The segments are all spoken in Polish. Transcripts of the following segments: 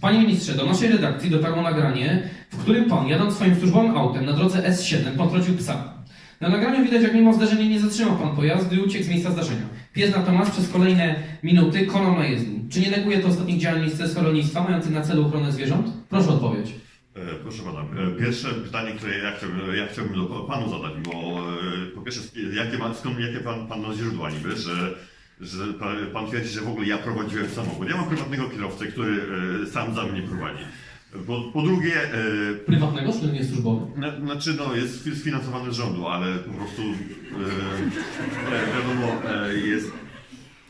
Panie ministrze, do naszej redakcji dotarło nagranie, w którym pan, jadąc swoim służbowym autem na drodze S7, potrącił psa. Na nagraniu widać, jak mimo zdarzenia nie zatrzymał pan pojazdu i uciekł z miejsca zdarzenia. Pies natomiast przez kolejne minuty konał na jezdni. Czy nie neguje to ostatnich działań Ministerstwa Rolnictwa mających na celu ochronę zwierząt? Proszę o odpowiedź. E, Proszę pana, e, pierwsze pytanie, które ja chciałbym, ja chciałbym panu zadać, bo e, po pierwsze, jakie, skąd, jakie pan, pan ma źródła niby, że, że pan, twierdzi, że w ogóle ja prowadziłem samochód. Ja mam prywatnego kierowcę, który e, sam za mnie prowadzi. Po, po drugie, e, Prywatnego czy nie służbowy? na, znaczy no, jest sfi- sfinansowany z rządu, ale po prostu e, wiadomo, jest,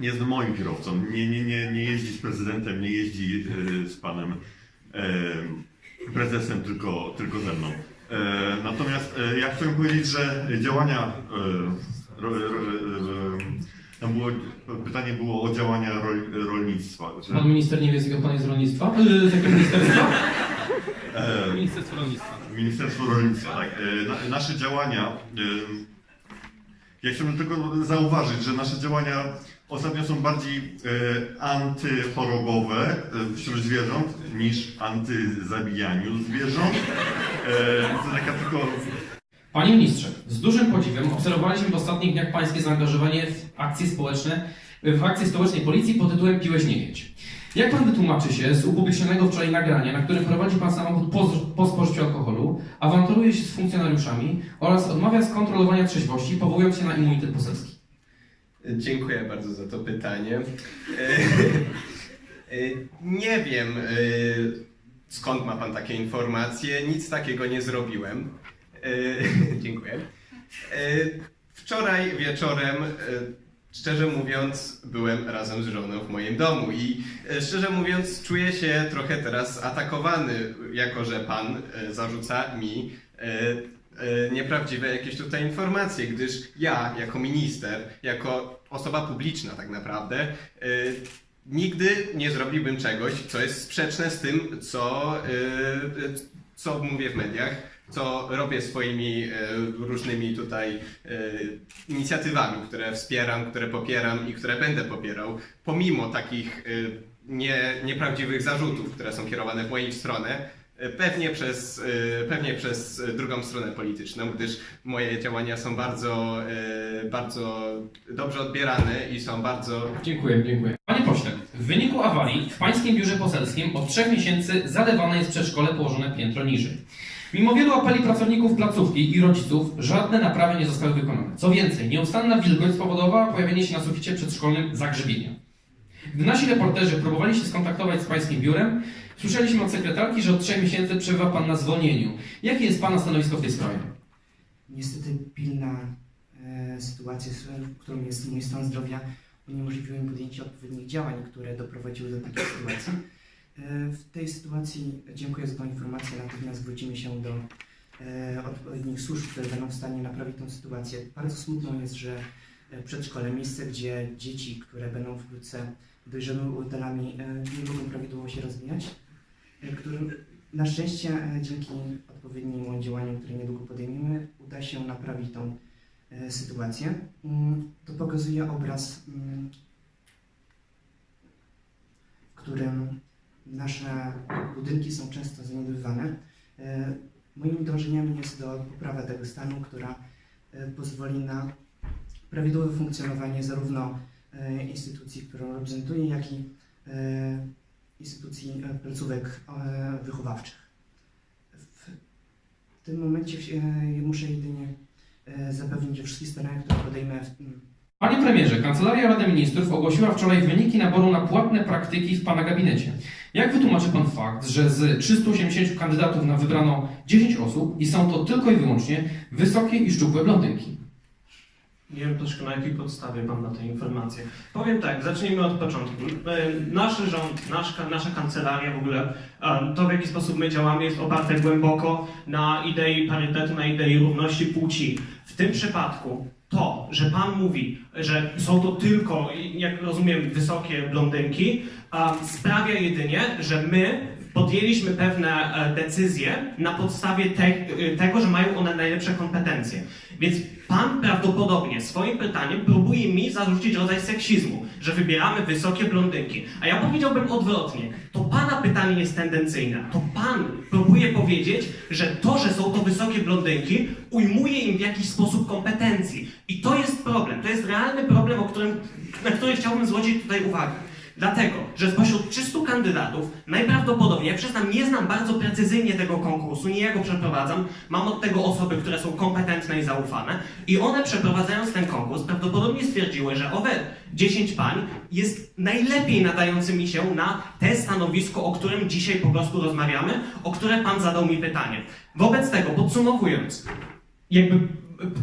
jest moim kierowcą. Nie, nie, nie, nie jeździ z prezydentem, nie jeździ e, z panem e, prezesem, tylko, tylko ze mną. E, natomiast ja chciałem powiedzieć, że działania. E, ro, ro, e, tam było, pytanie było o działania rol, rolnictwa. Że, Pan minister nie wie, z jakiego pan jest rolnictwa? Yy, z jakiego ministerstwa? e, Ministerstwo Rolnictwa. Ministerstwo Rolnictwa, tak. E, Na, nasze działania, e, ja chciałbym tylko zauważyć, że nasze działania ostatnio są bardziej antychorobowe wśród zwierząt niż antyzabijaniu zwierząt. To taka tylko Panie ministrze, z dużym podziwem obserwowaliśmy w ostatnich dniach pańskie zaangażowanie w akcje społeczne, w akcję stołecznej policji pod tytułem Piłeś nie jedź. Jak pan wytłumaczy się z upublicznionego wczoraj nagrania, na którym prowadzi pan samochód po, po spożyciu alkoholu, awanturuje się z funkcjonariuszami oraz odmawia skontrolowania trzeźwości, powołując się na immunitet poselski? Dziękuję bardzo za to pytanie. E, e, Nie wiem, e, skąd ma Pan takie informacje. Nic takiego nie zrobiłem. Dziękuję. Wczoraj wieczorem, szczerze mówiąc, byłem razem z żoną w moim domu i e, szczerze mówiąc, czuję się trochę teraz atakowany, jako że Pan e, zarzuca mi e, nieprawdziwe jakieś tutaj informacje, gdyż ja jako minister, jako osoba publiczna tak naprawdę, nigdy nie zrobiłbym czegoś, co jest sprzeczne z tym, co, co mówię w mediach, co robię swoimi e, różnymi tutaj e, inicjatywami, które wspieram, które popieram i które będę popierał, pomimo takich e, nie, nieprawdziwych zarzutów, które są kierowane w moją stronę, Pewnie przez, pewnie przez drugą stronę polityczną, gdyż moje działania są bardzo, bardzo dobrze odbierane i są bardzo Dziękuję, dziękuję. Panie pośle, w wyniku awarii w pańskim biurze poselskim od trzech miesięcy zalewane jest przedszkole położone piętro niżej. Mimo wielu apeli pracowników placówki i rodziców, żadne naprawy nie zostały wykonane. Co więcej, nieustanna wilgoć spowodowała pojawienie się na suficie przedszkolnym zagrzebienia. Gdy nasi reporterzy próbowali się skontaktować z pańskim biurem, słyszeliśmy od sekretarki, że od trzech miesięcy przebywa pan na zwolnieniu. Jakie jest pana stanowisko w tej sprawie? Niestety pilna e, sytuacja, którą jest mój stan zdrowia, uniemożliwiły mi podjęcie odpowiednich działań, które doprowadziły do takiej sytuacji. E, w tej sytuacji dziękuję za tą informację. Natychmiast zwrócimy się do e, odpowiednich służb, które będą w stanie naprawić tą sytuację. Bardzo smutno jest, że e, przedszkole, miejsce, gdzie dzieci, które będą wkrótce dojrzałymi udalami, e, nie mogą prawidłowo się rozwijać, którym na szczęście dzięki odpowiednim działaniom, które niedługo podejmiemy, uda się naprawić tą sytuację. Mm, To pokazuje obraz, mm, w którym nasze budynki są często zaniedbywane. E, Moimi dążeniami jest do poprawy tego stanu, która e, pozwoli na prawidłowe funkcjonowanie zarówno e, instytucji, którą reprezentuję, jak i instytucji placówek wychowawczych. W tym momencie muszę jedynie zapewnić, że wszystkie starania, które podejmę Panie premierze, Kancelaria Rady Ministrów ogłosiła wczoraj wyniki naboru na płatne praktyki w pana gabinecie. Jak wytłumaczy pan fakt, że z 380 kandydatów na wybrano 10 osób i są to tylko i wyłącznie wysokie i szczupłe blondynki? Nie wiem troszkę na jakiej podstawie Pan da te informacje. Powiem tak, zacznijmy od początku. E, Nasz rząd, nasz, nasza kancelaria w ogóle, e, to w jaki sposób my działamy jest oparte głęboko na idei parytetu, na idei równości płci. W tym przypadku to, że Pan mówi, że są to tylko, jak rozumiem, wysokie blondynki, sprawia jedynie, że my podjęliśmy pewne e, decyzje na podstawie te, e, tego, że mają one najlepsze kompetencje. Więc pan prawdopodobnie swoim pytaniem próbuje mi zarzucić rodzaj seksizmu, że wybieramy wysokie blondynki. A ja powiedziałbym odwrotnie. To pana pytanie jest tendencyjne. To pan próbuje powiedzieć, że to, że są to wysokie blondynki, ujmuje im w jakiś sposób kompetencji. I to jest problem. To jest realny problem, o którym, na który chciałbym zwrócić tutaj uwagę. Dlatego, że spośród 300 kandydatów najprawdopodobniej, ja przyznam, nie znam bardzo precyzyjnie tego konkursu, nie ja go przeprowadzam, mam od tego osoby, które są kompetentne i zaufane i one przeprowadzając ten konkurs prawdopodobnie stwierdziły, że owe 10 pań jest najlepiej nadającymi się na te stanowisko, o którym dzisiaj po prostu rozmawiamy, o które pan zadał mi pytanie. Wobec tego, podsumowując, jakby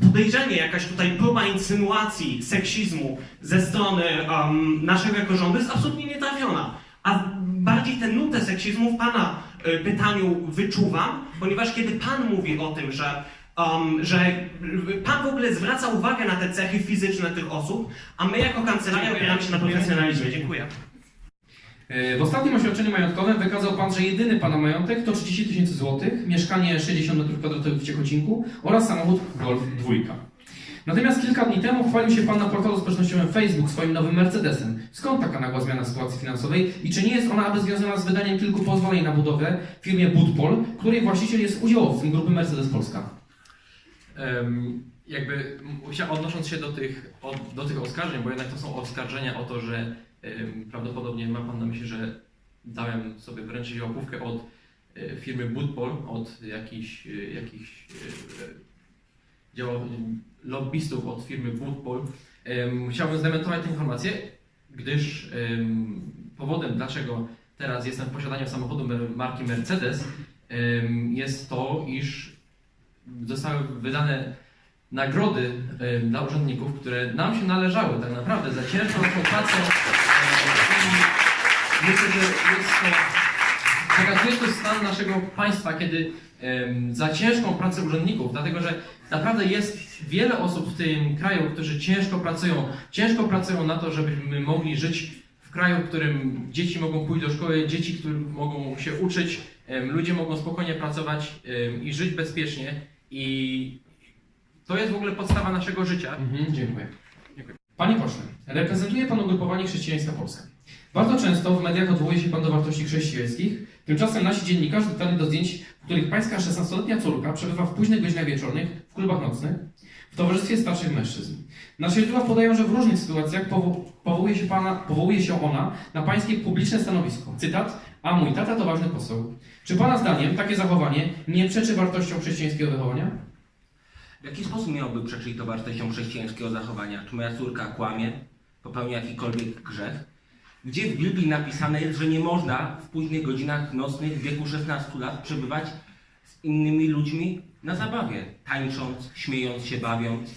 podejrzenie, jakaś tutaj próba insynuacji seksizmu ze strony um, naszego jako rządu jest absolutnie nietrafiona. A bardziej tę nutę seksizmu w Pana y, pytaniu wyczuwam, ponieważ kiedy Pan mówi o tym, że, um, że Pan w ogóle zwraca uwagę na te cechy fizyczne tych osób, a my jako kancelaria opieramy się na profesjonalizmie. Dziękuję. E, W ostatnim oświadczeniu majątkowym wykazał pan, że jedyny pana majątek to 30 tysięcy złotych, mieszkanie 60 m2 w Ciechocinku oraz samochód Golf 2. Natomiast kilka dni temu chwalił się pan na portalu społecznościowym Facebook swoim nowym Mercedesem. Skąd taka nagła zmiana sytuacji finansowej i czy nie jest ona aby związana z wydaniem kilku pozwoleń na budowę firmie Budpol, której właściciel jest udziałowcem grupy Mercedes Polska? Em, jakby odnosząc się do tych, do tych oskarżeń, bo jednak to są oskarżenia o to, że prawdopodobnie ma Pan na myśli, że dałem sobie wręczyć łapówkę od e, firmy Budpol, od jakichś, e, jakichś e, lobbystów od firmy Budpol. Chciałbym zdementować tę informację, gdyż em, powodem, dlaczego teraz jestem w posiadaniu samochodu marki Mercedes, jest to, iż zostały wydane nagrody dla urzędników, które nam się należały tak naprawdę za ciężką pracę. Myślę, że jest to, pokazuje to stan naszego państwa, kiedy em, za ciężką pracę urzędników, dlatego że naprawdę jest wiele osób w tym kraju, którzy ciężko pracują, ciężko pracują na to, żebyśmy mogli żyć w kraju, w którym dzieci mogą pójść do szkoły, dzieci, które mogą się uczyć, em, ludzie mogą spokojnie pracować em, i żyć bezpiecznie. I to jest w ogóle podstawa naszego życia. Mhm, dziękuję. Panie pośle, reprezentuje Pan ugrupowanie Chrześcijańska Polska. Bardzo często w mediach odwołuje się Pan do wartości chrześcijańskich, tymczasem nasi dziennikarze dotarli do zdjęć, w których Pańska 16-letnia córka przebywa w późnych godzinach wieczornych w klubach nocnych w towarzystwie starszych mężczyzn. Nasze źródła podają, że w różnych sytuacjach powo- powołuje się, pana, powołuje się ona na Pańskie publiczne stanowisko. Cytat, a mój tata to ważny poseł. Czy Pana zdaniem takie zachowanie nie przeczy wartościom chrześcijańskiego wychowania? W jaki sposób miałby przeczyć to wartościom chrześcijańskiego zachowania? Czy moja córka kłamie, popełnia jakikolwiek grzech? Gdzie w Biblii napisane jest, że nie można w późnych godzinach nocnych w wieku 16 lat przebywać z innymi ludźmi na zabawie, tańcząc, śmiejąc się, bawiąc?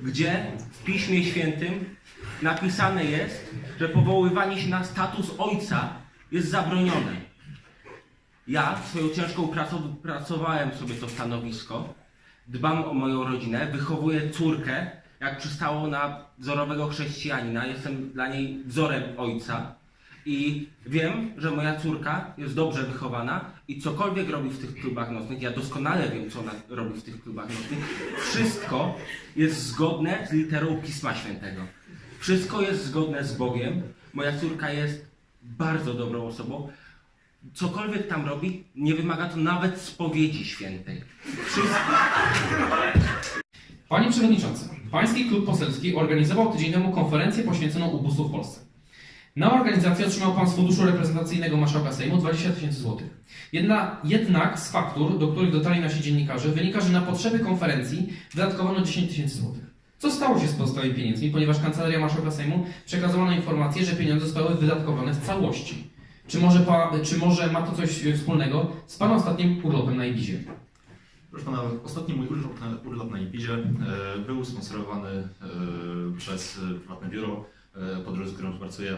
Gdzie w Piśmie Świętym napisane jest, że powoływanie się na status ojca jest zabronione? Ja swoją ciężką pracą pracowałem sobie to stanowisko dbam o moją rodzinę, wychowuję córkę, jak przystało na wzorowego chrześcijanina. Jestem dla niej wzorem ojca i wiem, że moja córka jest dobrze wychowana i cokolwiek robi w tych klubach nocnych, ja doskonale wiem, co ona robi w tych klubach nocnych, wszystko jest zgodne z literą Pisma Świętego. Wszystko jest zgodne z Bogiem. Moja córka jest bardzo dobrą osobą. Cokolwiek tam robi, nie wymaga to nawet spowiedzi świętej. Wszystko, Panie Przewodniczący, Pański Klub Poselski organizował tydzień temu konferencję poświęconą ubóstwu w Polsce. Na organizację otrzymał Pan z Funduszu Reprezentacyjnego Marszałka Sejmu 20 tysięcy złotych. Jedna, jednak z faktur, do których dotarli nasi dziennikarze, wynika, że na potrzeby konferencji wydatkowano 10 tysięcy złotych. Co stało się z pozostałymi pieniędzmi, ponieważ Kancelaria Marszałka Sejmu przekazała nam informację, że pieniądze zostały wydatkowane w całości. Czy może, pa, czy może ma to coś wspólnego z Pana ostatnim urlopem na Ibizie? Proszę pana, ostatni mój urlop na, urlop na Ibizie e, był sponsorowany e, przez prywatne biuro, e, pod którym pracuje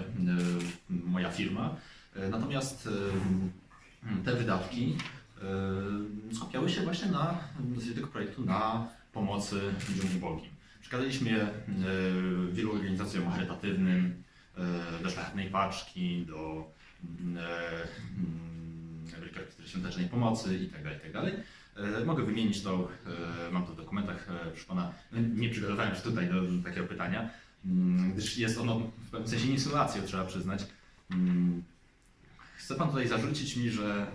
moja firma. Natomiast te wydatki skupiały się właśnie na z tego projektu na pomocy ludziom ubogim. Przekazaliśmy je wielu organizacjom charytatywnym, do Szlachetnej Paczki, do mm, Wielkiej Świątecznej Pomocy itd. itd. E, Mogę wymienić to, e, mam to w dokumentach, e, proszę pana, nie przygotowałem się tutaj do takiego pytania, mm, gdyż jest ono w pewnym sensie insynuacją, trzeba przyznać. Mm, Chce pan tutaj zarzucić mi, że,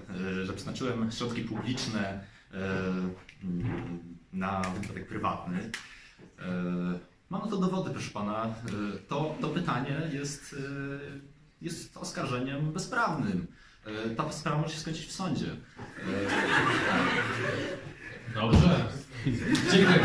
że przeznaczyłem środki publiczne mm, na wydatek prywatny. Mam na to dowody, proszę pana. To, to pytanie jest, jest oskarżeniem bezprawnym. E, Ta sprawa może się skończyć w sądzie. E, Dobrze. Dziękuję.